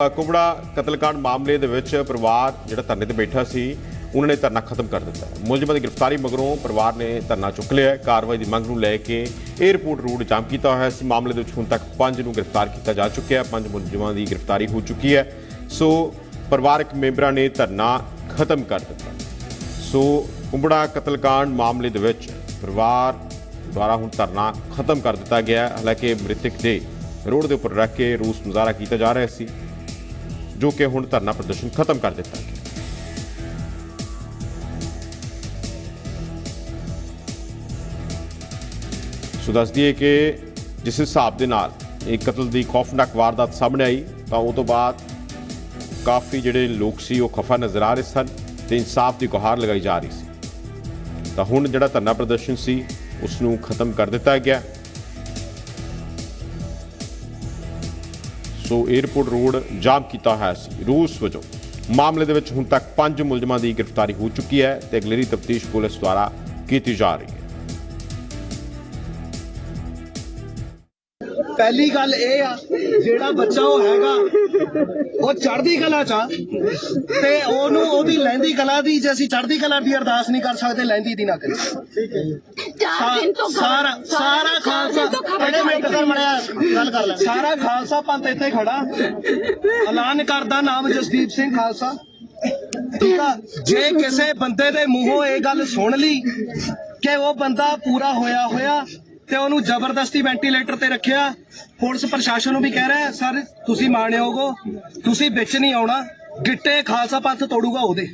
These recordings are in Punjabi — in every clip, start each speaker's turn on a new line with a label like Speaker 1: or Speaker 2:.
Speaker 1: ਕੁਬੜਾ ਕਤਲकांड ਮਾਮਲੇ ਦੇ ਵਿੱਚ ਪਰਿਵਾਰ ਜਿਹੜਾ ਧਰਨੇ ਤੇ ਬੈਠਾ ਸੀ, ਉਹਨਾਂ ਨੇ ਧਰਨਾ ਖਤਮ ਕਰ ਦਿੱਤਾ। ਮੁਲਜ਼ਮਾਂ ਦੀ ਗ੍ਰਿਫਤਾਰੀ ਮਗਰੋਂ ਪਰਿਵਾਰ ਨੇ ਧਰਨਾ ਚੁੱਕ ਲਿਆ। ਕਾਰਵਾਈ ਦੀ ਮੰਗ ਨੂੰ ਲੈ ਕੇ 에어ਪੋਰਟ ਰੋਡ ਜਾਮ ਕੀਤਾ ਹੋਇਆ ਸੀ। ਮਾਮਲੇ ਦੇ ਵਿੱਚ ਹੁਣ ਤੱਕ ਪੰਜ ਨੂੰ ਗ੍ਰਿਫਤਾਰ ਕੀਤਾ ਜਾ ਚੁੱਕਿਆ ਪੰਜ ਮੁਲਜ਼ਮਾਂ ਦੀ ਗ੍ਰਿਫਤਾਰੀ ਹੋ ਚੁੱਕੀ ਹੈ। ਸੋ ਪਰਿਵਾਰਕ ਮੈਂਬਰਾਂ ਨੇ ਧਰਨਾ ਖਤਮ ਕਰ ਦਿੱਤਾ। ਸੋ ਕੁੰਬੜਾ ਕਤਲकांड ਮਾਮਲੇ ਦੇ ਵਿੱਚ ਪਰਿਵਾਰ ਦੁਆਰਾ ਹੁਣ ਧਰਨਾ ਖਤਮ ਕਰ ਦਿੱਤਾ ਗਿਆ ਹਾਲਾਂਕਿ ਮ੍ਰਿਤਕ ਦੇ ਰੋਡ ਦੇ ਉੱਪਰ ਰੱਖ ਕੇ ਰੂਸ ਮੁਜ਼ਾਹਰਾ ਕੀਤਾ ਜਾ ਰਿਹਾ ਸੀ। ਜੋ ਕਿ ਹੁਣ ਧਰਨਾ ਪ੍ਰਦਰਸ਼ਨ ਖਤਮ ਕਰ ਦਿੱਤਾ ਗਿਆ। ਸੋ ਦੱਸ ਦਈਏ ਕਿ ਜਿਸ ਹਿਸਾਬ ਦੇ ਨਾਲ ਇਹ ਕਤਲ ਦੀ ਖੌਫਨਾਕ ਵਾਰਦਾਤ ਸਾਹਮਣੇ ਆਈ, ਤਾਂ ਉਹ ਤੋਂ ਬਾਅਦ ਕਾਫੀ ਜਿਹੜੇ ਲੋਕ ਸੀ, ਉਹ ਖਫਾ ਨਜ਼ਰ ਆ ਰਹੇ ਸਨ ਤੇ ਇਨਸਾਫ ਦੀ ਗੁਹਾਰ ਲਗਾਈ ਜਾ ਰਹੀ ਸੀ। ਤਾਂ ਹੁਣ ਜਿਹੜਾ ਧਰਨਾ ਪ੍ਰਦਰਸ਼ਨ ਸੀ ਉਸ ਨੂੰ ਖਤਮ ਕਰ ਦਿੱਤਾ ਗਿਆ। ਸੋ 에어ਪੋਰਟ ਰੋਡ ਜਾਮ ਕੀਤਾ ਹੋਇਆ ਸੀ। ਰੂਸ ਵਜੋਂ ਮਾਮਲੇ ਦੇ ਵਿੱਚ ਹੁਣ ਤੱਕ 5 ਮੁਲਜ਼ਮਾਂ ਦੀ ਗ੍ਰਿਫਤਾਰੀ ਹੋ ਚੁੱਕੀ ਹੈ ਤੇ ਅਗਲੇਰੀ ਤਫਤੀਸ਼ ਪੁਲਿਸ ਦੁਆਰਾ ਕੀਤੀ ਜਾ ਰਹੀ ਹੈ।
Speaker 2: ਪਹਿਲੀ ਗੱਲ ਇਹ ਆ ਜਿਹੜਾ ਬੱਚਾ ਉਹ ਹੈਗਾ ਉਹ ਚੜ੍ਹਦੀ ਕਲਾ ਚ ਆ ਤੇ ਉਹਨੂੰ ਉਹਦੀ ਲਹਿੰਦੀ ਕਲਾ ਦੀ ਜੇ ਅਸੀਂ ਚੜ੍ਹਦੀ ਕਲਾ ਦੀ ਅਰਦਾਸ ਨਹੀਂ ਕਰ ਸਕਦੇ ਲਹਿੰਦੀ ਦੀ ਨਾ ਕਰੀਏ। ਠੀਕ ਹੈ 4 ਜੇ ਕਿਸੇ ਬੰਦੇ ਦੇ ਮੂੰਹੋਂ ਇਹ ਗੱਲ ਸੁਣ ਲਈ ਕਿ ਉਹ ਬੰਦਾ ਪੂਰਾ ਹੋਇਆ ਹੋਇਆ ਤੇ ਉਹਨੂੰ ਜ਼ਬਰਦਸਤੀ ਵੈਂਟੀਲੇਟਰ ਤੇ ਰੱਖਿਆ ਪੁਲਿਸ ਪ੍ਰਸ਼ਾਸਨ ਨੂੰ ਵੀ ਕਹਿ ਰਿਹਾ ਸਰ ਤੁਸੀਂ ਮਾਣਿਓਗੋ ਤੁਸੀਂ ਵਿੱਚ ਨਹੀਂ ਆਉਣਾ। ਗਿੱਟੇ ਖਾਲਸਾ ਪੰਥ ਤੋੜੂਗਾ ਉਹਦੇ।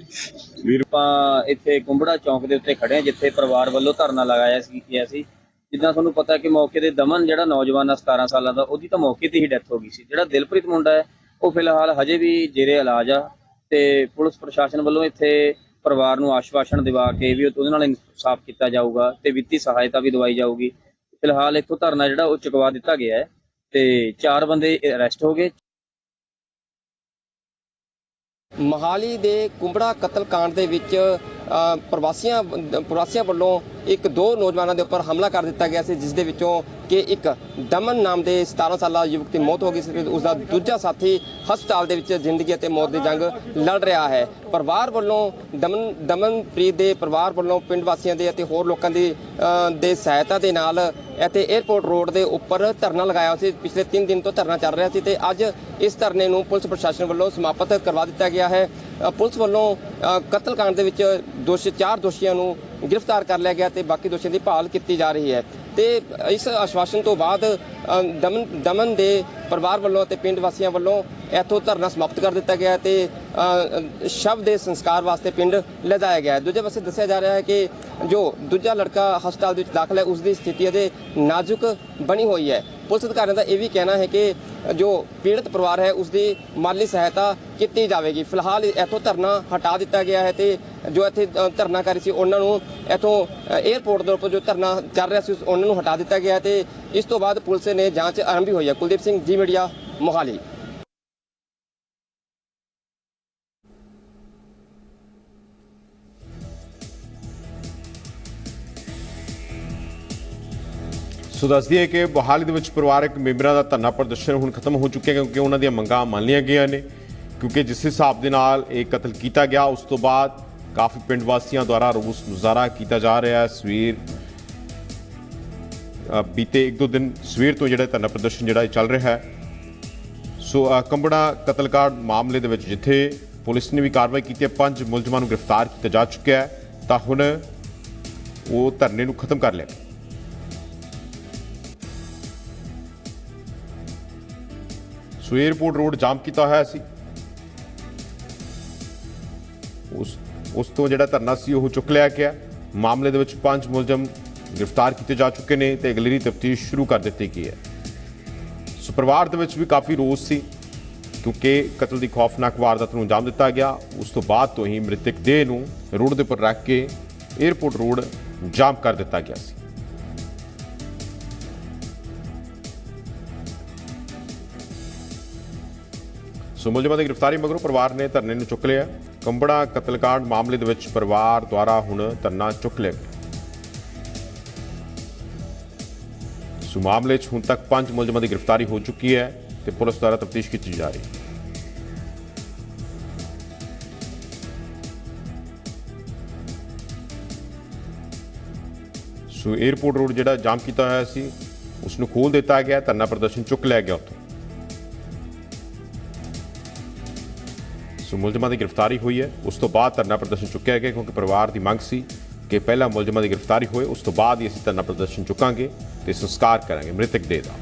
Speaker 3: ਵੀਰ ਆਪਾਂ ਇੱਥੇ ਕੁੰਬੜਾ ਚੌਂਕ ਦੇ ਉੱਤੇ ਖੜੇ ਹਾਂ, ਜਿੱਥੇ ਪਰਿਵਾਰ ਵੱਲੋਂ ਧਰਨਾ ਲਗਾਇਆ ਸੀ ਗਿਆ ਸੀ। ਜਿੱਦਾਂ ਤੁਹਾਨੂੰ ਪਤਾ ਕਿ ਮੌਕੇ ਦੇ ਦਮਨ ਜਿਹੜਾ ਨੌਜਵਾਨ ਆ 17 ਸਾਲਾਂ ਦਾ, ਉਹਦੀ ਤਾਂ ਮੌਕੇ ਤੇ ਹੀ ਡੈਥ ਹੋ ਗਈ ਸੀ। ਜਿਹੜਾ ਦਿਲਪ੍ਰੀਤ ਮੁੰਡਾ ਹੈ, ਉਹ ਫਿਲਹਾਲ ਹਜੇ ਵੀ ਜੇਰੇ ਇਲਾਜ ਆ ਤੇ ਪੁਲਿਸ ਪ੍ਰਸ਼ਾਸਨ ਵੱਲੋਂ ਇੱਥੇ ਪਰਿਵਾਰ ਨੂੰ ਆਸ਼ਵਾਸਨ ਦਿਵਾ ਕੇ ਵੀ ਉਹਦੇ ਨਾਲ ਇਨਸਾਫ ਕੀਤਾ ਜਾਊਗਾ ਤੇ ਵਿੱਤੀ ਸਹਾਇਤਾ ਵੀ ਦਵਾਈ ਜਾਊਗੀ। ਫਿਲਹਾਲ ਇੱਥੋਂ ਧਰਨਾ ਜਿਹੜਾ ਉਹ ਚੁਕਵਾ ਦਿੱਤਾ ਗਿਆ ਹੈ ਤੇ ਚਾਰ ਬੰਦੇ ਅਰੈਸਟ ਹੋ ਗਏ।
Speaker 4: ਮਹਾਲੀ ਦੇ ਕੁੰਬੜਾ ਕਤਲकांड ਦੇ ਵਿੱਚ ਪ੍ਰਵਾਸੀਆਂ ਪ੍ਰਵਾਸੀਆਂ ਵੱਲੋਂ ਇੱਕ ਦੋ ਨੌਜਵਾਨਾਂ ਦੇ ਉੱਪਰ ਹਮਲਾ ਕਰ ਦਿੱਤਾ ਗਿਆ ਸੀ, ਜਿਸ ਦੇ ਵਿੱਚੋਂ ਕਿ ਇੱਕ ਦਮਨ ਨਾਮ ਦੇ 17 ਸਾਲਾ ਯੁਵਕ ਦੀ ਮੌਤ ਹੋ ਗਈ ਸੀ ਉਸ ਦਾ ਦੂਜਾ ਸਾਥੀ ਹਸਪਤਾਲ ਦੇ ਵਿੱਚ ਜ਼ਿੰਦਗੀ ਅਤੇ ਮੌਤ ਦੀ ਜੰਗ ਲੜ ਰਿਹਾ ਹੈ। ਪਰਿਵਾਰ ਵੱਲੋਂ ਦਮਨ, ਦਮਨਪ੍ਰੀਤ ਦੇ ਪਰਿਵਾਰ ਵੱਲੋਂ ਪਿੰਡ ਵਾਸੀਆਂ ਦੇ ਅਤੇ ਹੋਰ ਲੋਕਾਂ ਦੀ ਦੇ ਸਹਾਇਤਾ ਦੇ ਨਾਲ ਇੱਥੇ 에ਅਰਪੋਰਟ ਰੋਡ ਦੇ ਉੱਪਰ ਧਰਨਾ ਲਗਾਇਆ ਸੀ। ਪਿਛਲੇ 3 ਦਿਨ ਤੋਂ ਧਰਨਾ ਚੱਲ ਰਿਹਾ ਸੀ ਤੇ ਅੱਜ ਇਸ ਧਰਨੇ ਨੂੰ ਪੁਲਿਸ ਪ੍ਰਸ਼ਾਸਨ ਵੱਲੋਂ ਸਮਾਪਤ ਕਰਵਾ ਦਿੱਤਾ ਗਿਆ ਹੈ। ਪੁਲਿਸ ਵੱਲੋਂ ਅ, ਕਤਲकांड ਦੇ ਵਿੱਚ ਦੋਸ਼ੀ ਚਾਰ ਦੋਸ਼ੀਆਂ ਨੂੰ ਗ੍ਰਿਫਤਾਰ ਕਰ ਲਿਆ ਗਿਆ ਤੇ ਬਾਕੀ ਦੋਸ਼ੀਆਂ ਦੀ ਭਾਲ ਕੀਤੀ ਜਾ ਰਹੀ ਹੈ। ਤੇ ਇਸ ਆਸ਼ਵਾਸਨ ਤੋਂ ਬਾਅਦ ਦਮਨ ਦਮਨ ਦੇ ਪਰਿਵਾਰ ਵੱਲੋਂ ਅਤੇ ਪਿੰਡ ਵਾਸੀਆਂ ਵੱਲੋਂ ਇੱਥੋਂ ਧਰਨਾ ਸਮਾਪਤ ਕਰ ਦਿੱਤਾ ਗਿਆ ਤੇ ਅ, ਸ਼ਵ ਦੇ ਸੰਸਕਾਰ ਵਾਸਤੇ ਪਿੰਡ ਲਿਜਾਇਆ ਗਿਆ ਦੂਜੇ ਪਾਸੇ ਦੱਸਿਆ ਜਾ ਰਿਹਾ ਹੈ ਕਿ ਜੋ ਦੂਜਾ ਲੜਕਾ ਹਸਪਤਾਲ ਦੇ ਵਿੱਚ ਦਾਖਲ ਹੈ ਉਸ ਦੀ ਸਥਿਤੀ ਅਜੇ ਨਾਜ਼ੁਕ ਬਣੀ ਹੋਈ ਹੈ। ਪੁਲਿਸ ਅਧਿਕਾਰੀਆਂ ਦਾ ਇਹ ਵੀ ਕਹਿਣਾ ਹੈ ਕਿ ਜੋ ਪੀੜਤ ਪਰਿਵਾਰ ਹੈ ਉਸ ਦੀ ਮਾਲੀ ਸਹਾਇਤਾ ਕੀਤੀ ਜਾਵੇਗੀ। ਫਿਲਹਾਲ ਇੱਥੋਂ ਧਰਨਾ ਹਟਾ ਦਿੱਤਾ ਗਿਆ ਹੈ ਤੇ ਜੋ ਇੱਥੇ ਅ, ਧਰਨਾਕਾਰੀ ਸੀ ਉਹਨਾਂ ਨੂੰ ਇੱਥੋਂ ਅ, ਦੇ ਉੱਪਰ ਜੋ ਧਰਨਾ ਚੱਲ ਰਿਹਾ ਸੀ ਉਹਨਾਂ ਨੂੰ ਹਟਾ ਦਿੱਤਾ ਗਿਆ ਤੇ ਇਸ ਤੋਂ ਬਾਅਦ ਪੁਲਿਸ ਨੇ ਜਾਂਚ ਆਰੰਭੀ ਹੋਈ ਹੈ। ਕੁਲਦੀਪ ਸਿੰਘ ਜੀ ਮੀਡੀਆ ਮੋਹਾਲੀ।
Speaker 1: ਸੋ ਦੱਸ ਦਈਏ ਕਿ ਬਹਾਲੀ ਦੇ ਵਿੱਚ ਪਰਿਵਾਰਕ ਮੈਂਬਰਾਂ ਦਾ ਧਰਨਾ ਪ੍ਰਦਰਸ਼ਨ ਹੁਣ ਖਤਮ ਹੋ ਚੁੱਕਿਆ ਕਿਉਂਕਿ ਉਹਨਾਂ ਦੀਆਂ ਮੰਗਾਂ ਮੰਨ ਲਈਆਂ ਗਈਆਂ ਨੇ। ਕਿਉਂਕਿ ਜਿਸ ਹਿਸਾਬ ਦੇ ਨਾਲ ਇਹ ਕਤਲ ਕੀਤਾ ਗਿਆ ਉਸ ਤੋਂ ਬਾਅਦ ਕਾਫੀ ਪਿੰਡ ਵਾਸੀਆਂ ਦੁਆਰਾ ਰੋਸ ਮੁਜ਼ਾਹਰਾ ਕੀਤਾ ਜਾ ਰਿਹਾ ਹੈ। ਸਵੇਰ ਬੀਤੇ ਇੱਕ ਦੋ ਦਿਨ ਸਵੇਰ ਤੋਂ ਜਿਹੜਾ ਧਰਨਾ ਪ੍ਰਦਰਸ਼ਨ ਜਿਹੜਾ ਚੱਲ ਰਿਹਾ ਹੈ। ਸੋ ਕੰਬੜਾ ਕਤਲकांड ਮਾਮਲੇ ਦੇ ਵਿੱਚ ਜਿੱਥੇ ਪੁਲਿਸ ਨੇ ਵੀ ਕਾਰਵਾਈ ਕੀਤੀ ਹੈ, ਪੰਜ ਮੁਲਜ਼ਮਾਂ ਨੂੰ ਗ੍ਰਿਫਤਾਰ ਕੀਤਾ ਜਾ ਚੁੱਕਿਆ ਹੈ, ਤਾਂ ਹੁਣ ਉਹ ਧਰਨੇ ਨੂੰ ਖਤਮ ਕਰ ਲਿਆ ਸੋ 에어ਪੋਰਟ ਰੋਡ ਜਾਮ ਕੀਤਾ ਹੋਇਆ ਸੀ। ਉਸ ਉਸ ਤੋਂ ਜਿਹੜਾ ਧਰਨਾ ਸੀ ਉਹ ਚੁੱਕ ਲਿਆ ਗਿਆ। ਮਾਮਲੇ ਦੇ ਵਿੱਚ ਪੰਜ ਮੁਲਜ਼ਮ ਗ੍ਰਿਫਤਾਰ ਕੀਤੇ ਜਾ ਚੁੱਕੇ ਨੇ ਤੇ ਅਗਲੇਰੀ ਤਫਤੀਸ਼ ਸ਼ੁਰੂ ਕਰ ਦਿੱਤੀ ਗਈ ਹੈ। ਸੋ ਪਰਿਵਾਰ ਦੇ ਵਿੱਚ ਵੀ ਕਾਫੀ ਰੋਸ ਸੀ, ਕਿਉਂਕਿ ਕਤਲ ਦੀ ਖੌਫਨਾਕ ਵਾਰਦਾਤ ਨੂੰ ਅੰਜਾਮ ਦਿੱਤਾ ਗਿਆ। ਉਸ ਤੋਂ ਬਾਅਦ ਤੋਂ ਹੀ ਮ੍ਰਿਤਕ ਦੇਹ ਨੂੰ ਰੋਡ ਦੇ ਉੱਪਰ ਰੱਖ ਕੇ 에ਅਰਪੋਰਟ ਰੋਡ ਜਾਮ ਕਰ ਦਿੱਤਾ ਗਿਆ ਸੀ। ਸੋ ਮੁਲਜ਼ਮਾਂ ਦੀ ਗ੍ਰਿਫਤਾਰੀ ਮਗਰੋਂ ਪਰਿਵਾਰ ਨੇ ਧਰਨੇ ਨੂੰ ਚੁੱਕ ਲਿਆ। ਕੰਬੜਾ ਕਤਲकांड ਮਾਮਲੇ ਦੇ ਵਿੱਚ ਪਰਿਵਾਰ ਦੁਆਰਾ ਹੁਣ ਧਰਨਾ ਚੁੱਕ ਲਿਆ ਸੋ ਮਾਮਲੇ 'ਚ ਹੁਣ ਤੱਕ ਪੰਜ ਮੁਲਜ਼ਮਾਂ ਦੀ ਗ੍ਰਿਫਤਾਰੀ ਹੋ ਚੁੱਕੀ ਹੈ ਤੇ ਪੁਲਿਸ ਦੁਆਰਾ ਤਫਤੀਸ਼ ਕੀਤੀ ਜਾ ਰਹੀ ਸੋ 에어ਪੋਰਟ ਰੋਡ ਜਿਹੜਾ ਜਾਮ ਕੀਤਾ ਹੋਇਆ ਸੀ ਉਸ ਨੂੰ ਖੋਲ ਦਿੱਤਾ ਗਿਆ, ਧਰਨਾ ਪ੍ਰਦਰਸ਼ਨ ਚੁੱਕ ਲਿਆ ਗਿਆ ਉੱਥੇ। ਸੋ ਮੁਲਜ਼ਮਾਂ ਦੀ ਗ੍ਰਿਫਤਾਰੀ ਹੋਈ ਹੈ। ਉਸ ਤੋਂ ਬਾਅਦ ਧਰਨਾ ਪ੍ਰਦਰਸ਼ਨ ਚੁੱਕਿਆ ਗਿਆ ਕਿਉਂਕਿ ਪਰਿਵਾਰ ਦੀ ਮੰਗ ਸੀ ਕਿ ਪਹਿਲਾਂ ਮੁਲਜ਼ਮਾਂ ਦੀ ਗ੍ਰਿਫਤਾਰੀ ਹੋਏ, ਉਸ ਤੋਂ ਬਾਅਦ ਹੀ ਅਸੀਂ ਧਰਨਾ ਪ੍ਰਦਰਸ਼ਨ ਚੁੱਕਾਂਗੇ ਤੇ ਸੰਸਕਾਰ ਕਰਾਂਗੇ ਮ੍ਰਿਤਕ ਦੇਹ ਦਾ।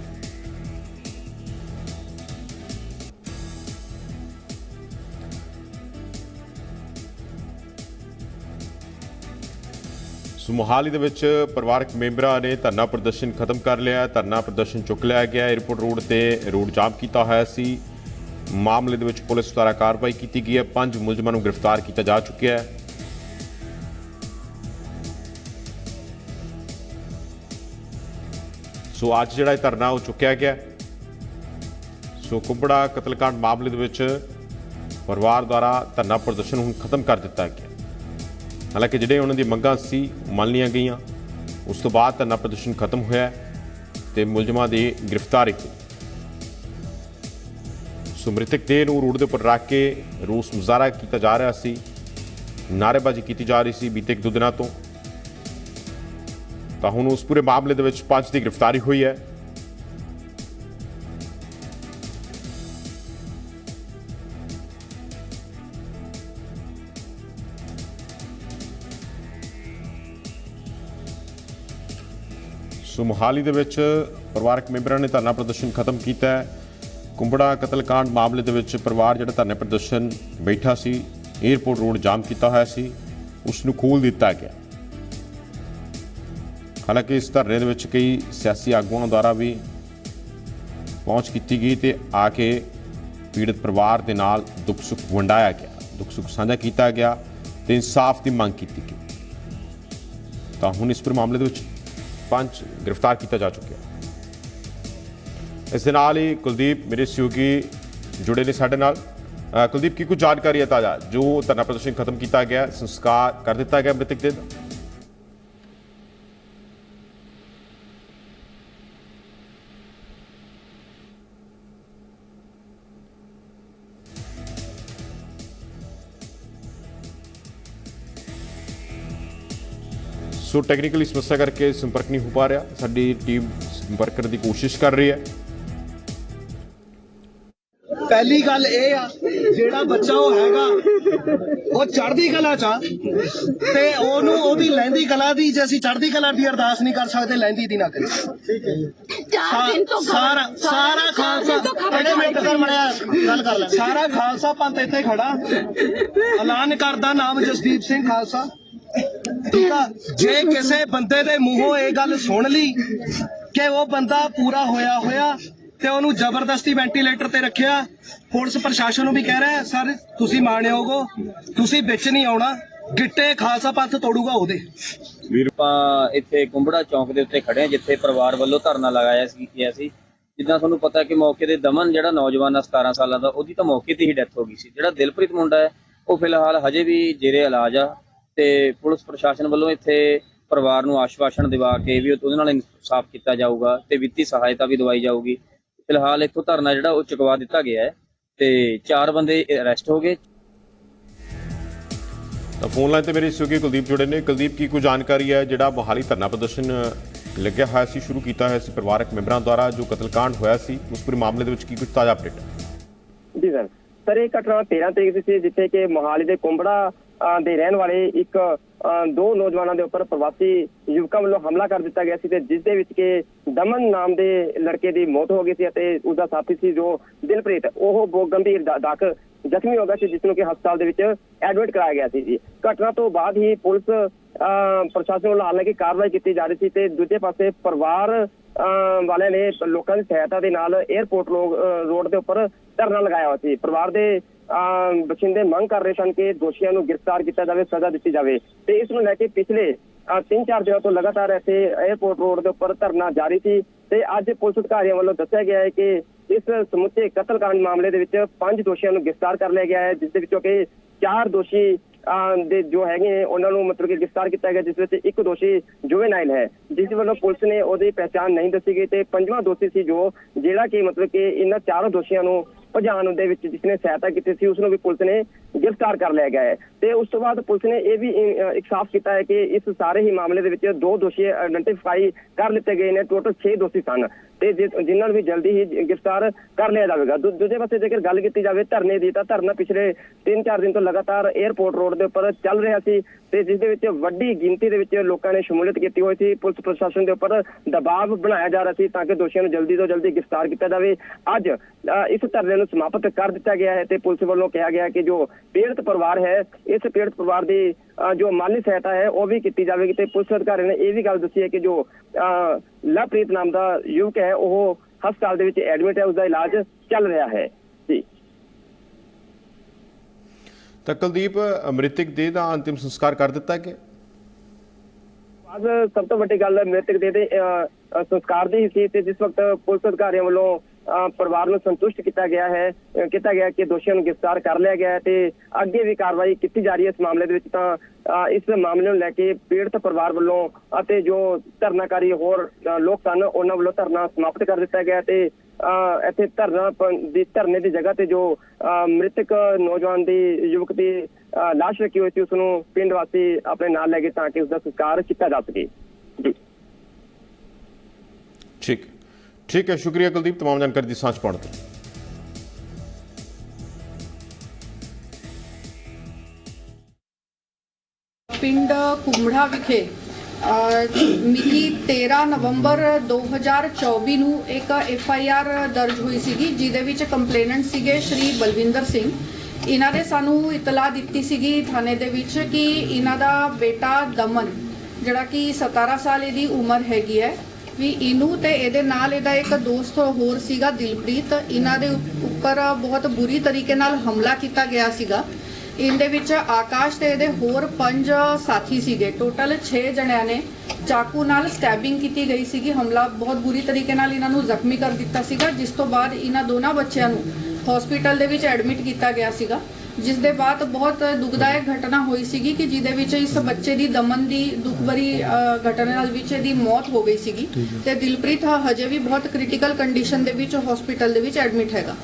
Speaker 1: ਸੋ ਮੋਹਾਲੀ ਦੇ ਵਿੱਚ ਪਰਿਵਾਰਕ ਮੈਂਬਰਾਂ ਨੇ ਧਰਨਾ ਪ੍ਰਦਰਸ਼ਨ ਖਤਮ ਕਰ ਲਿਆ ਧਰਨਾ ਪ੍ਰਦਰਸ਼ਨ ਚੁੱਕ ਲਿਆ ਗਿਆ 에어ਪੋਰਟ ਰੋਡ ਤੇ ਰੋਡ ਜਾਮ ਕੀਤਾ ਹੋਇਆ ਸੀ। ਮਾਮਲੇ ਦੇ ਵਿੱਚ ਪੁਲਿਸ ਦੁਆਰਾ ਕਾਰਵਾਈ ਕੀਤੀ ਗਈ ਹੈ। ਪੰਜ ਮੁਲਜ਼ਮਾਂ ਨੂੰ ਗ੍ਰਿਫਤਾਰ ਕੀਤਾ ਜਾ ਚੁੱਕਿਆ ਹੈ। ਸੋ ਅੱਜ ਜਿਹੜਾ ਇਹ ਧਰਨਾ ਉਹ ਚੁੱਕਿਆ ਗਿਆ। ਸੋ ਕੁੰਬੜਾ ਕਤਲकांड ਮਾਮਲੇ ਦੇ ਵਿੱਚ ਪਰਿਵਾਰ ਦੁਆਰਾ ਧਰਨਾ ਪ੍ਰਦਰਸ਼ਨ ਹੁਣ ਖਤਮ ਕਰ ਦਿੱਤਾ ਗਿਆ। ਹਾਲਾਂਕਿ ਜਿਹੜੇ ਉਹਨਾਂ ਦੀ ਮੰਗਾਂ ਸੀ, ਮੰਨ ਲਈਆਂ ਗਈਆਂ। ਉਸ ਤੋਂ ਬਾਅਦ ਧਰਨਾ ਪ੍ਰਦਰਸ਼ਨ ਖਤਮ ਹੋਇਆ ਤੇ ਮੁਲਜ਼ਮਾਂ ਦੀ ਗ੍ਰਿਫਤਾਰੀ ਹੋਈ। ਸੋ ਮ੍ਰਿਤਕ ਦੇਹ ਨੂੰ ਰੋਡ ਦੇ ਉੱਪਰ ਰੱਖ ਕੇ ਰੋਸ ਮੁਜ਼ਾਹਰਾ ਕੀਤਾ ਜਾ ਰਿਹਾ ਸੀ। ਨਾਅਰੇਬਾਜ਼ੀ ਕੀਤੀ ਜਾ ਰਹੀ ਸੀ ਬੀਤੇ ਇੱਕ ਦੋ ਦਿਨਾਂ ਤੋਂ। ਤਾਂ ਹੁਣ ਉਸ ਪੂਰੇ ਮਾਮਲੇ ਦੇ ਵਿੱਚ ਪੰਜ ਦੀ ਗ੍ਰਿਫਤਾਰੀ ਹੋਈ ਹੈ। ਸੋ ਮੋਹਾਲੀ ਦੇ ਵਿੱਚ ਪਰਿਵਾਰਕ ਮੈਂਬਰਾਂ ਨੇ ਧਰਨਾ ਪ੍ਰਦਰਸ਼ਨ ਖਤਮ ਕੀਤਾ ਹੈ। ਕੁੰਬੜਾ ਕਤਲकांड ਮਾਮਲੇ ਦੇ ਵਿੱਚ ਪਰਿਵਾਰ ਜਿਹੜਾ ਧਰਨੇ ਪ੍ਰਦਰਸ਼ਨ ਬੈਠਾ ਸੀ 에어ਪੋਰਟ ਰੋਡ ਜਾਮ ਕੀਤਾ ਹੋਇਆ ਸੀ ਉਸ ਨੂੰ ਖੋਲ ਦਿੱਤਾ ਗਿਆ। ਹਾਲਾਂਕਿ ਇਸ ਧਰਨੇ ਦੇ ਵਿੱਚ ਕਈ ਸਿਆਸੀ ਆਗੂਆਂ ਦੁਆਰਾ ਵੀ ਪਹੁੰਚ ਕੀਤੀ ਗਈ ਤੇ ਆ ਕੇ ਪੀੜਤ ਪਰਿਵਾਰ ਦੇ ਨਾਲ ਦੁੱਖ ਸੁੱਖ ਵੰਡਾਇਆ ਗਿਆ। ਦੁੱਖ ਸੁੱਖ ਸਾਂਝਾ ਕੀਤਾ ਗਿਆ ਤੇ ਇਨਸਾਫ ਦੀ ਮੰਗ ਕੀਤੀ ਗਈ। ਤਾਂ ਹੁਣ ਇਸ ਪਰ ਮਾਮਲੇ ਦੇ ਵਿੱਚ ਪੰਜ ਗ੍ਰਿਫਤਾਰ ਕੀਤਾ ਜਾ ਚੁੱਕਿਆ ਇਸ ਦੇ ਨਾਲ ਹੀ ਕੁਲਦੀਪ ਮੇਰੇ ਸਹਿਯੋਗੀ ਜੁੜੇ ਨੇ ਸਾਡੇ ਨਾਲ। ਕੁਲਦੀਪ, ਕੀ ਕੁਝ ਜਾਣਕਾਰੀ ਹੈ ਤਾਜ਼ਾ? ਜੋ ਧਰਨਾ ਪ੍ਰਦਰਸ਼ਨ ਖਤਮ ਕੀਤਾ ਗਿਆ, ਸੰਸਕਾਰ ਕਰ ਦਿੱਤਾ ਗਿਆ ਮ੍ਰਿਤਕ ਦੇ ਦਾ ਸੋ ਟੈਕਨੀਕਲੀ ਸਮੱਸਿਆ ਕਰਕੇ ਸੰਪਰਕ ਨਹੀਂ ਹੋ ਪਾ ਰਿਹਾ। ਸਾਡੀ ਟੀਮ ਸੰਪਰਕ ਕਰਨ ਦੀ ਕੋਸ਼ਿਸ਼ ਕਰ ਰਹੀ ਹੈ।
Speaker 2: ਪਹਿਲੀ ਗੱਲ ਇਹ ਆ ਜਿਹੜਾ ਬੱਚਾ ਉਹ ਹੈਗਾ ਉਹ ਚੜ੍ਹਦੀ ਕਲਾ ਚ ਆ। ਤੇ ਉਹਨੂੰ ਉਹਦੀ ਲਹਿੰਦੀ ਕਲਾ ਦੀ ਜੇ ਅਸੀਂ ਚੜ੍ਹਦੀ ਕਲਾ ਦੀ ਅਰਦਾਸ ਨਹੀਂ ਕਰ ਸਕਦੇ ਲਹਿੰਦੀ ਦੀ ਨਾ ਕਰੀ
Speaker 5: ਚਾਰ ਦਿਨ ਤੋਂ
Speaker 2: ਸਾਰਾ ਖਾਲਸਾ ਮਿੰਟ ਮੜਿਆ ਗੱਲ ਕਰ ਲੈ। ਸਾਰਾ ਖਾਲਸਾ ਪੰਥ ਇੱਥੇ ਖੜਾ। ਐਲਾਨ ਕਰਦਾ ਨਾਮ ਜਸਦੀਪ ਸਿੰਘ ਖਾਲਸਾ। ਠੀਕ ਆ? ਜੇ ਕਿਸੇ ਬੰਦੇ ਦੇ ਮੂੰਹੋਂ ਇਹ ਗੱਲ ਸੁਣ ਲਈ ਕਿ ਉਹ ਬੰਦਾ ਪੂਰਾ ਹੋਇਆ ਹੋਇਆ ਤੇ ਉਹਨੂੰ ਜ਼ਬਰਦਸਤੀ ਵੈਂਟੀਲੇਟਰ ਤੇ ਰੱਖਿਆ। ਪੁਲਿਸ ਪ੍ਰਸ਼ਾਸਨ ਨੂੰ ਵੀ ਕਹਿ ਰਿਹਾ ਸਰ, ਤੁਸੀਂ ਮਾਣਿਓ ਤੁਸੀਂ ਵਿੱਚ ਨਹੀਂ ਆਉਣਾ, ਗਿੱਟੇ ਖਾਲਸਾ ਪੰਥ ਤੋੜੂਗਾ ਉਹਦੇ।
Speaker 3: ਆਪਾਂ ਇੱਥੇ ਕੁੰਬੜਾ ਚੌਂਕ ਦੇ ਉੱਤੇ ਖੜੇ ਹਾਂ, ਜਿੱਥੇ ਪਰਿਵਾਰ ਵੱਲੋਂ ਧਰਨਾ ਲਗਾਇਆ ਸੀ ਗਿਆ ਸੀ ਜਿੱਦਾਂ ਤੁਹਾਨੂੰ ਪਤਾ ਕਿ ਮੌਕੇ ਤੇ ਦਮਨ ਜਿਹੜਾ ਨੌਜਵਾਨ ਆ 17 ਸਾਲਾਂ ਦਾ, ਉਹਦੀ ਤਾਂ ਮੌਕੇ ਤੇ ਹੀ ਡੈਥ ਹੋ ਗਈ ਸੀ। ਜਿਹੜਾ ਦਿਲਪ੍ਰੀਤ ਮੁੰਡਾ ਹੈ, ਉਹ ਫਿਲਹਾਲ ਹਜੇ ਵੀ ਜੇਰੇ ਇਲਾਜ ਆ ਤੇ ਪੁਲਿਸ ਪ੍ਰਸ਼ਾਸਨ ਵੱਲੋਂ ਇੱਥੇ ਪਰਿਵਾਰ ਨੂੰ ਆਸ਼ਵਾਸਨ ਦਿਵਾ ਕੇ ਵੀ ਉਹਦੇ ਨਾਲ ਇਨਸਾਫ ਕੀਤਾ ਜਾਊਗਾ ਤੇ ਵਿੱਤੀ ਸਹਾਇਤਾ ਵੀ ਦਵਾਈ ਜਾਊਗੀ। ਫਿਲਹਾਲ ਇੱਥੋਂ ਧਰਨਾ ਜਿਹੜਾ ਉਹ ਚੁਕਵਾ ਦਿੱਤਾ ਗਿਆ ਹੈ ਤੇ ਚਾਰ ਬੰਦੇ ਅਰੈਸਟ ਹੋ ਗਏ।
Speaker 1: ਤਾਂ ਫੋਨ ਲਾਈਨ ਤੇ ਮੇਰੇ ਸਹਿਯੋਗੀ ਕੁਲਦੀਪ ਜੁੜੇ ਨੇ। ਕੁਲਦੀਪ ਕੀ ਕੁਝ ਜਾਣਕਾਰੀ ਹੈ ਜਿਹੜਾ ਮੋਹਾਲੀ ਧਰਨਾ ਪ੍ਰਦਰਸ਼ਨ ਲੱਗਿਆ ਹੋਇਆ ਸੀ ਸ਼ੁਰੂ ਕੀਤਾ ਹੋਇਆ ਸੀ ਪਰਿਵਾਰਕ ਮੈਂਬਰਾਂ ਦੁਆਰਾ ਜੋ ਕਤਲकांड ਹੋਇਆ ਸੀ ਉਸ ਪੂਰੇ ਮਾਮਲੇ ਦੇ ਵਿੱਚ ਕੀ ਕੁਝ ਤਾਜ਼ਾ ਅਪਡੇਟ
Speaker 6: ਜੀ ਸਰ ਸਰ ਇਹ ਘਟਨਾ 13 ਤਰੀਕ ਦੀ ਸੀ ਜਿੱਥੇ ਕਿ ਮੋਹਾਲੀ ਦੇ ਕੁੰਬੜਾ ਦੇ ਰਹਿਣ ਵਾਲੇ ਇੱਕ ਦੋ ਨੌਜਵਾਨਾਂ ਦੇ ਉੱਪਰ ਪ੍ਰਵਾਸੀ ਯੁਵਕਾਂ ਵੱਲੋਂ ਹਮਲਾ ਕਰ ਦਿੱਤਾ ਗਿਆ ਸੀ ਤੇ ਜਿਸ ਦੇ ਵਿੱਚ ਕਿ ਦਮਨ ਨਾਮ ਦੇ ਲੜਕੇ ਦੀ ਮੌਤ ਹੋ ਗਈ ਸੀ ਅਤੇ ਉਸ ਦਾ ਸਾਥੀ ਸੀ ਜੋ ਦਿਲਪ੍ਰੀਤ ਉਹ ਬਹੁਤ ਗੰਭੀਰ ਦਾ- ਦਾਖਲ ਜ਼ਖਮੀ ਹੋ ਗਿਆ ਸੀ ਜਿਸ ਨੂੰ ਕਿ ਹਸਪਤਾਲ ਦੇ ਵਿੱਚ ਐਡਮਿਟ ਕਰਾਇਆ ਗਿਆ ਸੀ ਜੀ। ਘਟਨਾ ਤੋਂ ਬਾਅਦ ਹੀ ਪੁਲਿਸ ਅ, ਪ੍ਰਸ਼ਾਸਨ ਵੱਲੋਂ ਹਾਲਾਂਕਿ ਕਾਰਵਾਈ ਕੀਤੀ ਜਾ ਰਹੀ ਸੀ ਤੇ ਦੂਜੇ ਪਾਸੇ ਪਰਿਵਾਰ ਅ, ਵਾਲਿਆਂ ਨੇ ਲੋਕਾਂ ਦੀ ਸਹਾਇਤਾ ਦੇ ਨਾਲ 에ਅਰਪੋਰਟ ਰੋਡ ਦੇ ਉੱਪਰ ਧਰਨਾ ਲਗਾਇਆ ਹੋਇਆ ਸੀ। ਪਰਿਵਾਰ ਦੇ ਬਚਿੰਦੇ ਮੰਗ ਕਰ ਰਹੇ ਸਨ ਕਿ ਦੋਸ਼ੀਆਂ ਨੂੰ ਗ੍ਰਿਫਤਾਰ ਕੀਤਾ ਜਾਵੇ, ਸਜ਼ਾ ਦਿੱਤੀ ਜਾਵੇ। ਤੇ ਇਸ ਨੂੰ ਲੈ ਕੇ ਪਿਛਲੇ ਤਿੰਨ ਚਾਰ ਦਿਨਾਂ ਤੋਂ ਲਗਾਤਾਰ ਇੱਥੇ 에어ਪੋਰਟ ਰੋਡ ਦੇ ਉੱਪਰ ਧਰਨਾ ਜਾਰੀ ਸੀ। ਤੇ ਅੱਜ ਪੁਲਿਸ ਅਧਿਕਾਰੀਆਂ ਵੱਲੋਂ ਦੱਸਿਆ ਗਿਆ ਹੈ ਕਿ ਇਸ ਸਮੁੱਚੇ ਕਤਲकांड ਮਾਮਲੇ ਦੇ ਵਿੱਚ ਪੰਜ ਦੋਸ਼ੀਆਂ ਨੂੰ ਗ੍ਰਿਫਤਾਰ ਕਰ ਲਿਆ ਗਿਆ ਹੈ, ਜਿਸ ਦੇ ਵਿੱਚੋਂ ਕਿ ਚਾਰ ਦੋਸ਼ੀ ਦੇ ਜੋ ਹੈਗੇ ਉਹਨਾਂ ਨੂੰ ਮਤਲਬ ਕਿ ਗ੍ਰਿਫਤਾਰ ਕੀਤਾ ਗਿਆ, ਜਿਸ ਵਿੱਚ ਇੱਕ ਦੋਸ਼ੀ ਜੁਵੇਨਾਈਲ ਹੈ। ਜਿਸ ਵੱਲੋਂ ਪੁਲਿਸ ਨੇ ਉਹਦੀ ਪਛਾਣ ਨਹੀਂ ਦੱਸੀ ਗਈ ਤੇ ਪੰਜਵਾਂ ਦੋਸ਼ੀ ਸੀ ਜੋ, ਜਿਹੜਾ ਕਿ ਮਤਲਬ ਕਿ ਇਹਨਾਂ ਚਾਰੋਂ ਦੋਸ਼ੀਆਂ ਨੂੰ ਭਜਾਉਣ ਦੇ ਵਿੱਚ ਜਿਸ ਨੇ ਸਹਾਇਤਾ ਕੀਤੀ ਸੀ ਉਸ ਨੂੰ ਵੀ ਪੁਲਿਸ ਨੇ ਗ੍ਰਿਫਤਾਰ ਕਰ ਲਿਆ ਗਿਆ ਹੈ। ਤੇ ਉਸ ਤੋਂ ਬਾਅਦ ਪੁਲਿਸ ਨੇ ਇਹ ਵੀ ਅਹ, ਇੱਕ ਸਾਫ਼ ਕੀਤਾ ਹੈ ਕਿ ਇਸ ਸਾਰੇ ਹੀ ਮਾਮਲੇ ਦੇ ਵਿੱਚ ਦੋ ਦੋਸ਼ੀ ਆਇਡੈਂਟੀਫਾਈ ਕਰ ਲਿੱਤੇ ਗਏ ਨੇ ਟੋਟਲ 6 ਦੋਸ਼ੀ ਸਨ। ਤੇ ਜਿਨ੍ਹਾਂ ਨੂੰ ਵੀ ਜਲਦੀ ਹੀ ਗ੍ਰਿਫਤਾਰ ਕਰ ਲਿਆ ਜਾਵੇਗਾ ਦੂਜੇ ਪਾਸੇ ਜੇਕਰ ਗੱਲ ਕੀਤੀ ਜਾਵੇ ਧਰਨੇ ਦੀ, ਤਾਂ ਧਰਨਾ ਪਿਛਲੇ 3-4 ਦਿਨ ਤੋਂ ਲਗਾਤਾਰ 에ਅਰਪੋਰਟ ਰੋਡ ਦੇ ਉੱਪਰ ਚੱਲ ਰਿਹਾ ਸੀ ਤੇ ਜਿਸ ਦੇ ਵਿੱਚ ਵੱਡੀ ਗਿਣਤੀ ਦੇ ਵਿੱਚ ਲੋਕਾਂ ਨੇ ਸ਼ਮੂਲੀਅਤ ਕੀਤੀ ਹੋਈ ਸੀ। ਪੁਲਿਸ ਪ੍ਰਸ਼ਾਸਨ ਦੇ ਉੱਪਰ ਦਬਾਅ ਬਣਾਇਆ ਜਾ ਰਿਹਾ ਸੀ ਤਾਂ ਕਿ ਦੋਸ਼ੀਆਂ ਨੂੰ ਜਲਦੀ ਤੋਂ ਜਲਦੀ ਗ੍ਰਿਫਤਾਰ ਕੀਤਾ ਜਾਵੇ। ਅੱਜ ਇਸ ਧਰਨੇ ਨੂੰ ਸਮਾਪਤ ਕਰ ਦਿੱਤਾ ਗਿਆ ਹੈ ਤੇ ਪੁਲਿਸ ਵੱਲੋਂ ਕਿਹਾ ਗਿਆ ਕਿ ਜੋ ਪੀੜਤ ਪਰਿਵਾਰ ਹੈ, ਇਸ ਪੀੜਤ ਪਰਿਵਾਰ ਦੀ ਜੋ ਮਾਲੀ ਸਹਾਇਤਾ ਹੈ ਉਹ ਵੀ ਕੀਤੀ ਜਾਵੇਗੀ ਤੇ ਪੁਲਿਸ ਅਧਿਕਾਰੀ ਨੇ ਇਹ ਵੀ ਗੱਲ ਦੱਸੀ ਹੈ ਕਿ ਜੋ ਲਵਪ੍ਰੀਤ ਨਾਮ ਦਾ ਯੁਵਕ ਹੈ ਉਹ ਹਸਪਤਾਲ ਦੇ ਵਿੱਚ ਐਡਮਿਟ ਹੈ ਉਸ ਦਾ ਇਲਾਜ ਚੱਲ ਰਿਹਾ ਹੈ। ਜੀ।
Speaker 1: ਤਾਂ ਕੁਲਦੀਪ ਮ੍ਰਿਤਕ ਦੇਹ ਦਾ ਅੰਤਿਮ ਸੰਸਕਾਰ ਕਰ ਦਿੱਤਾ ਗਿਆ?
Speaker 6: ਅੱਜ ਸਭ ਤੋਂ ਵੱਡੀ ਗੱਲ ਮ੍ਰਿਤਕ ਦੇ ਦੇ ਸੰਸਕਾਰ ਦੀ ਸੀ ਤੇ ਜਿਸ ਵਕਤ ਪੁਲਿਸ ਅਧਿਕਾਰੀਆਂ ਵੱਲੋਂ ਪਰਿਵਾਰ ਨੂੰ ਸੰਤੁਸ਼ਟ ਕੀਤਾ ਗਿਆ ਹੈ ਕੀਤਾ ਗਿਆ ਕਿ ਦੋਸ਼ੀਆਂ ਨੂੰ ਗ੍ਰਿਫਤਾਰ ਕਰ ਲਿਆ ਗਿਆ ਤੇ ਅੱਗੇ ਵੀ ਕਾਰਵਾਈ ਕੀਤੀ ਜਾ ਰਹੀ ਹੈ ਇਸ ਮਾਮਲੇ ਦੇ ਵਿੱਚ ਤਾਂ ਇਸ ਮਾਮਲੇ ਨੂੰ ਲੈ ਕੇ ਪੀੜਤ ਪਰਿਵਾਰ ਵੱਲੋਂ ਅਤੇ ਜੋ ਧਰਨਾਕਾਰੀ ਹੋਰ ਅਹ, ਲੋਕ ਸਨ ਉਹਨਾਂ ਵੱਲੋਂ ਧਰਨਾ ਸਮਾਪਤ ਕਰ ਦਿੱਤਾ ਗਿਆ ਤੇ ਅਹ, ਇੱਥੇ ਧਰਨਾ ਪ- ਦੀ ਧਰਨੇ ਦੀ ਜਗ੍ਹਾ ਤੇ ਜੋ ਅਹ, ਮ੍ਰਿਤਕ ਨੌਜਵਾਨ ਦੀ ਯੁਵਕ ਦੀ ਅਹ, ਲਾਸ਼ ਰੱਖੀ ਹੋਈ ਸੀ ਉਸ ਨੂੰ ਪਿੰਡ ਵਾਸੀ ਆਪਣੇ ਨਾਲ ਲੈ ਗਏ ਤਾਂ ਕਿ ਉਸ ਦਾ ਸੰਸਕਾਰ ਕੀਤਾ ਜਾ ਸਕੇ ਜੀ
Speaker 1: ਠੀਕ ਠੀਕ ਹੈ ਸ਼ੁਕਰੀਆ ਕੁਲਦੀਪ तमाम ਜਾਣਕਾਰੀ ਦੀ ਸਾਂਝ ਪਾਉਣ ਤੇ
Speaker 7: ਪਿੰਡ ਕੁੰਮੜਾ ਵਿਖੇ ਅਹ, ਮਿਤੀ 13 ਨਵੰਬਰ 2024 ਨੂੰ ਇੱਕ ਐਫ ਆਈ ਆਰ ਦਰਜ ਹੋਈ ਸੀਗੀ ਜਿਹਦੇ ਵਿੱਚ ਕੰਪਲੇਨੈਂਟ ਸੀਗੇ ਸ਼੍ਰੀ ਬਲਵਿੰਦਰ ਸਿੰਘ। ਇਹਨਾਂ ਨੇ ਸਾਨੂੰ ਇਤਲਾਹ ਦਿੱਤੀ ਸੀਗੀ ਥਾਣੇ ਦੇ ਵਿੱਚ ਕਿ ਇਹਨਾਂ ਦਾ ਬੇਟਾ ਦਮਨ ਜਿਹੜਾ ਕਿ 17 ਸਾਲ ਇਹਦੀ ਉਮਰ ਹੈਗੀ ਹੈ ਵੀ ਇਹਨੂੰ ਤੇ ਇਹਦੇ ਨਾਲ ਇਹਦਾ ਇੱਕ ਦੋਸਤ ਹੋਰ ਸੀਗਾ ਦਿਲਪ੍ਰੀਤ। ਇਹਨਾਂ ਦੇ ਉੱਪਰ ਬਹੁਤ ਬੁਰੀ ਤਰੀਕੇ ਨਾਲ ਹਮਲਾ ਕੀਤਾ ਗਿਆ ਸੀਗਾ। ਇਹਦੇ ਵਿੱਚ ਆਕਾਸ਼ ਤੇ ਇਹਦੇ ਹੋਰ ਪੰਜ ਸਾਥੀ ਸੀਗੇ। ਟੋਟਲ 6 ਜਣਿਆਂ ਨੇ ਚਾਕੂ ਨਾਲ ਸਟੈਬਿੰਗ ਕੀਤੀ ਗਈ ਸੀਗੀ। ਹਮਲਾ ਬਹੁਤ ਬੁਰੀ ਤਰੀਕੇ ਨਾਲ ਇਹਨਾਂ ਨੂੰ ਜ਼ਖਮੀ ਕਰ ਦਿੱਤਾ ਸੀਗਾ ਜਿਸ ਤੋਂ ਬਾਅਦ ਇਹਨਾਂ ਦੋਨਾਂ ਬੱਚਿਆਂ ਨੂੰ ਹਸਪੀਟਲ ਦੇ ਵਿੱਚ ਐਡਮਿਟ ਕੀਤਾ ਗਿਆ ਸੀਗਾ। ਜਿਸ ਦੇ ਬਾਅਦ ਬਹੁਤ ਦੁਖਦਾਇਕ ਘਟਨਾ ਹੋਈ ਸੀਗੀ ਕਿ ਜਿਹਦੇ ਵਿੱਚ ਇਸ ਬੱਚੇ ਦੀ ਦਮਨ ਦੀ ਦੁਖਭਰੀ ਘਟਨਾ ਨਾਲ ਵਿੱਚ ਇਹਦੀ ਮੌਤ ਹੋ ਗਈ ਸੀਗੀ ਤੇ ਦਿਲਪ੍ਰੀਤ ਹਜੇ ਵੀ ਬਹੁਤ ਕ੍ਰਿਟੀਕਲ ਕੰਡੀਸ਼ਨ ਦੇ ਵਿੱਚ ਹਸਪੀਟਲ ਦੇ ਵਿੱਚ ਐਡਮਿਟ ਹੈਗਾ।